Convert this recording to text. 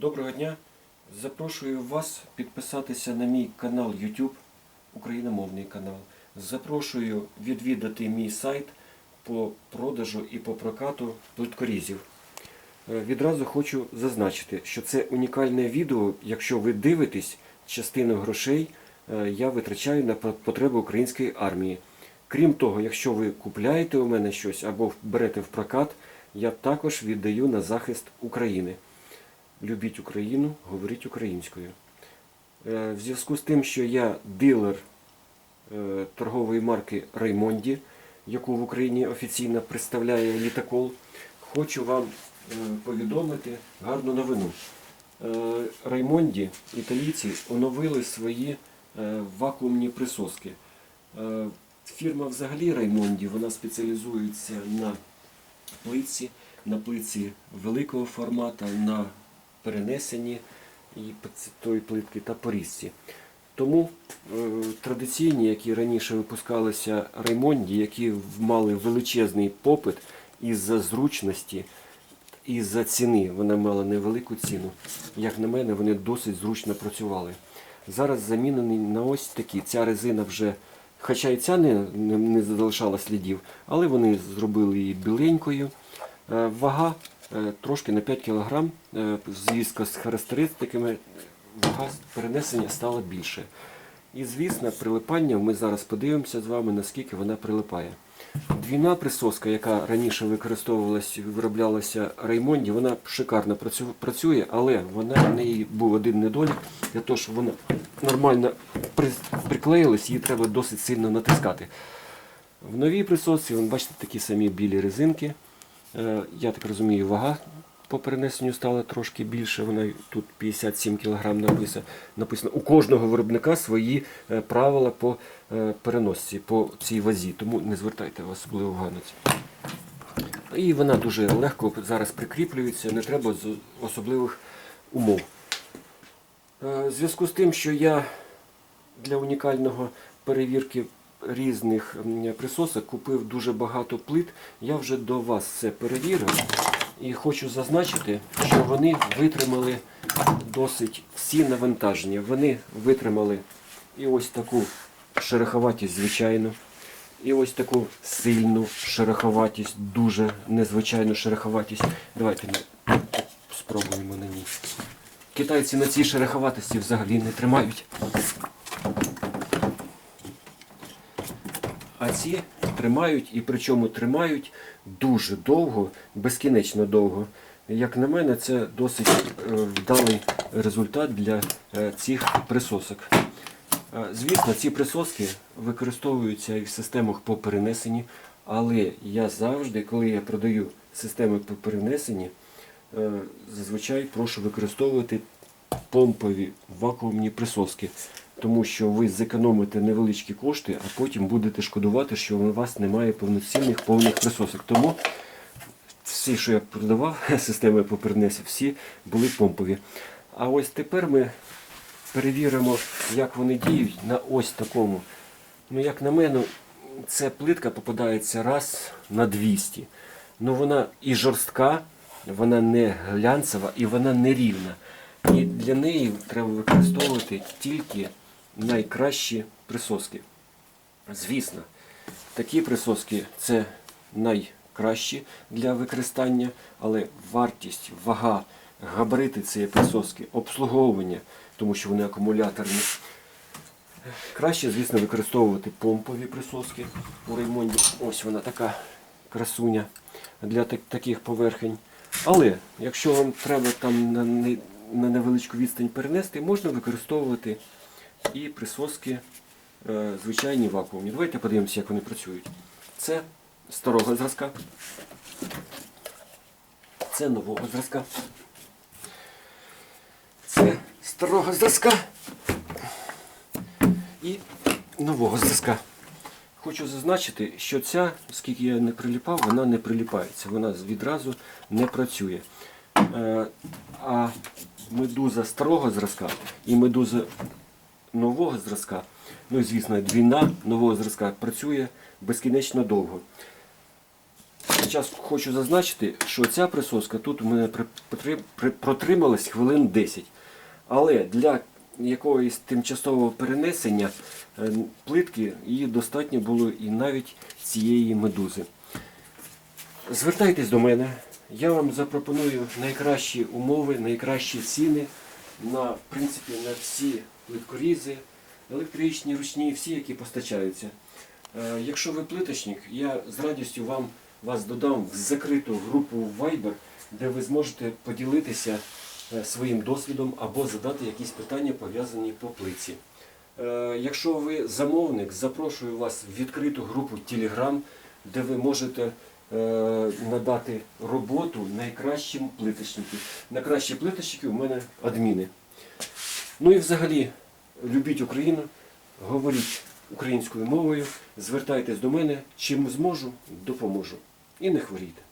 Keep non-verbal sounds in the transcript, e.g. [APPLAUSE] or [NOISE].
Доброго дня! Запрошую вас підписатися на мій канал YouTube, україномовний канал. Запрошую відвідати мій сайт по продажу і по прокату плиткорізів. Е, Відразу хочу зазначити, що це унікальне відео. Якщо ви дивитесь, частину грошей е, я витрачаю на потреби української армії. Крім того, якщо ви купляєте у мене щось або берете в прокат, я також віддаю на захист України. Любіть Україну, говоріть українською. Е, В зв'язку з тим, що я дилер е, торгової марки Раймонді, яку в Україні офіційно представляє літакол, хочу вам е, повідомити гарну новину. Раймонді, італійці, оновили свої вакуумні присоски. Фірма взагалі Раймонді, вона спеціалізується на плитці, на плитці великого формату, на перенесенні і тої плитки та порізці. Тому е, традиційні, які раніше випускалися Раймонді, які мали величезний попит із-за зручності, із-за ціни, вона мала невелику ціну. Як на мене, вони досить зручно працювали. Зараз замінені на ось такі. Ця резина вже, хоча і ця не, не, залишала слідів, але вони зробили її біленькою. Е, Вага трошки на 5 кг, звісно, з характеристиками вага перенесення стала більше. І звісно, прилипання ми зараз подивимося з вами, наскільки вона прилипає. Двійна присоска, яка раніше використовувалася, вироблялася Раймонді, вона шикарно працює, але вона в неї був один недолік. Для того, щоб вона нормально при- приклеїлась, її треба досить сильно натискати. В новій присосці, ви бачите, такі самі білі резинки. Е, Я так розумію, вага по перенесенню стала трошки більше. Вона тут 57 кг написано. написано. У кожного виробника свої е, правила по е, переносці, по цій вазі. Тому не звертайте особливо увагу на це. І вона дуже легко зараз прикріплюється, не треба з особливих умов. В зв'язку з тим, що я для унікального перевірки різних присосок купив дуже багато плит, я вже до вас це перевірив і хочу зазначити, що вони витримали досить всі навантаження. Вони витримали і ось таку шероховатість, звичайно, і ось таку сильну шероховатість, дуже незвичайну шероховатість. Давайте ми спробуємо на ній. Китайці на цій шероховатості взагалі не тримають. А ці тримають і причому тримають дуже довго, безкінечно довго. Як на мене, це досить е, вдалий результат для е, цих присосок. Е, Звісно, ці присоски використовуються і в системах по перенесенні, але я завжди, коли я продаю системи по перенесенні, зазвичай прошу використовувати помпові вакуумні присоски, тому що ви зекономите невеличкі кошти, а потім будете шкодувати, що у вас немає повноцінних повних присосок. Тому всі, що я продавав, [LAUGHS] системи по перенесенню, всі були помпові. А ось тепер ми перевіримо, як вони діють на ось такому. Ну, як на мене, ця плитка попадається раз на 200. Ну вона і жорстка, вона не глянцева і вона не рівна. І для неї треба використовувати тільки найкращі присоски. Звісно, такі присоски це найкращі для використання, але вартість, вага, габарити цієї присоски, обслуговування, тому що вони акумуляторні. Краще, звісно, використовувати помпові присоски у Реймонді. Ось вона така красуня для таких поверхень. Але якщо вам треба там на невеличку відстань перенести, можна використовувати і присоски е, звичайні вакуумні. Давайте подивимося, як вони працюють. Це старого зразка. Це нового зразка. Це старого зразка і нового зразка. Хочу зазначити, що ця, скільки я не приліпав, вона не приліпається, вона відразу не працює. Е, А медуза старого зразка і медуза нового зразка, ну і звісно, двійна нового зразка працює безкінечно довго. зараз хочу зазначити, що ця присоска тут у мене протрималась хвилин 10. Але для якогось тимчасового перенесення е, плитки її достатньо було і навіть цієї медузи. Звертайтесь до мене, я вам запропоную найкращі умови, найкращі ціни на, в принципі, на всі плиткорізи, електричні, ручні, всі, які постачаються. Е, Якщо ви плиточник, я з радістю вам вас додам в закриту групу Viber, де ви зможете поділитися е, своїм досвідом або задати якісь питання пов'язані по плиці. Е, Якщо ви замовник, запрошую вас в відкриту групу Telegram, де ви можете надати роботу найкращим плиточникам. Найкращі плиточники у мене адміни. Ну і взагалі, любіть Україну, говоріть українською мовою, звертайтесь до мене, чим зможу, допоможу. І не хворійте.